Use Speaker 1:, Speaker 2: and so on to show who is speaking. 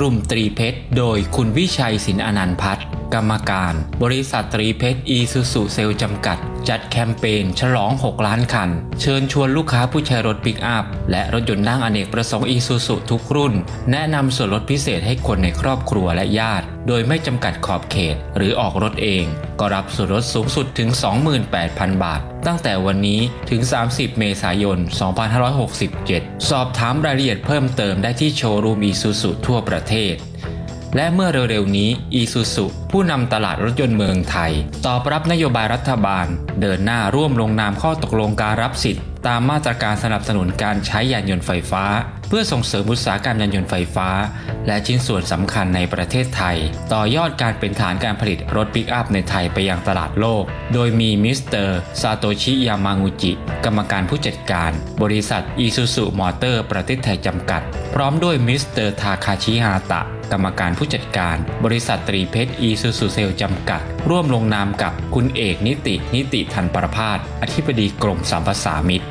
Speaker 1: กลุ่มตรีเพชร โดยคุณวิชัยสินอนันพัฒน์กรรมการ บริษัทตรีเพชรอีซูซูเซลจำกัด จัดแคมเปญฉลอง 6 ล้านคัน เชิญชวนลูกค้าผู้ใช้รถปิกอัพ และรถยนต์นั่งอเนกประสงค์อีซูซูทุกรุ่น แนะนำส่วนลดพิเศษให้คนในครอบครัวและญาติ โดยไม่จำกัดขอบเขต หรือออกรถเอง ก็รับส่วนลดสูงสุดถึง 28,000 บาท ตั้งแต่วันนี้ถึง 30 เมษายน 2567 สอบถามรายละเอียดเพิ่มเติมได้ที่โชว์รูมอีซูซูทั่วประเทศ และเมื่อเร็วๆนี้อีซูซุผู้นำตลาดรถยนต์เมืองไทย ตอบรับนโยบายรัฐบาล เดินหน้าร่วมลงนามข้อตกลงการรับสิทธิ์ ตามมาตรการสนับสนุนการใช้ยานยนต์ไฟฟ้า เพื่อส่งเสริมอุตสาหกรรมยานยนต์ไฟฟ้า และชิ้นส่วนสำคัญในประเทศไทย ต่อยอดการเป็นฐานการผลิตรถปิกอัพในไทยไปยังตลาดโลก โดยมีมิสเตอร์ซาโตชิยามางูจิ กรรมการผู้จัดการ บริษัทอีซูซูมอเตอร์ประเทศไทยจำกัด พร้อมด้วยมิสเตอร์ทาคาชิฮาตะ กรรมการผู้จัดการ บริษัทตรีเพชรอีซูซูเซลจำกัด ร่วมลงนามกับคุณเอกนิติ นิติทันประพาสอธิบดีกรมสรรพสามิต